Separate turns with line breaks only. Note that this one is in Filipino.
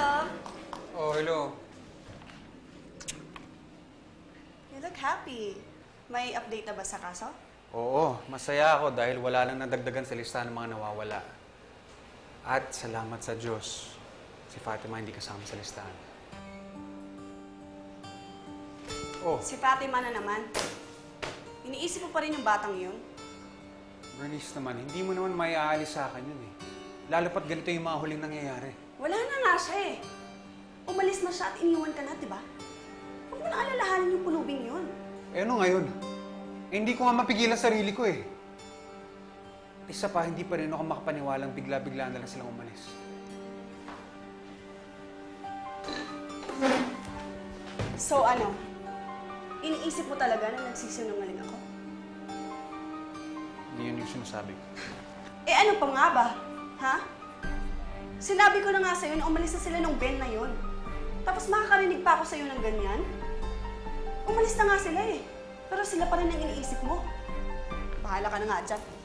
Carlo.
You look happy. May update na ba sa kaso?
Oo, masaya ako dahil wala lang nadagdagan sa listahan ng mga nawawala. At salamat sa Diyos, si Fatima hindi kasama sa listahan. Oh,
Si Fatima na naman. Iniisip mo pa rin yung batang yun?
Bernice naman, hindi mo naman may aalis sa akin yun eh. Lalo pat ganito yung mga huling nangyayari.
Wala na nga siya eh. Umalis na siya at iniwan ka na, di ba? Huwag mo na alalahanin yung pulubing yun.
Eh ano ngayon? Eh, hindi ko nga mapigilan sarili ko eh. Isa pa, hindi pa rin ako makapaniwalang bigla-bigla na lang silang umalis.
So ano? Iniisip mo talaga na nagsisinungaling ako?
Hindi yun yung sinasabi ko.
Eh ano pa nga ba? Sinabi ko na nga sa'yo na umalis na sila nung Ben na yun. Tapos makakarinig pa ako sa'yo ng ganyan? Umalis na nga sila eh. Pero sila pa rin ang iniisip mo. Bahala ka na nga dyan.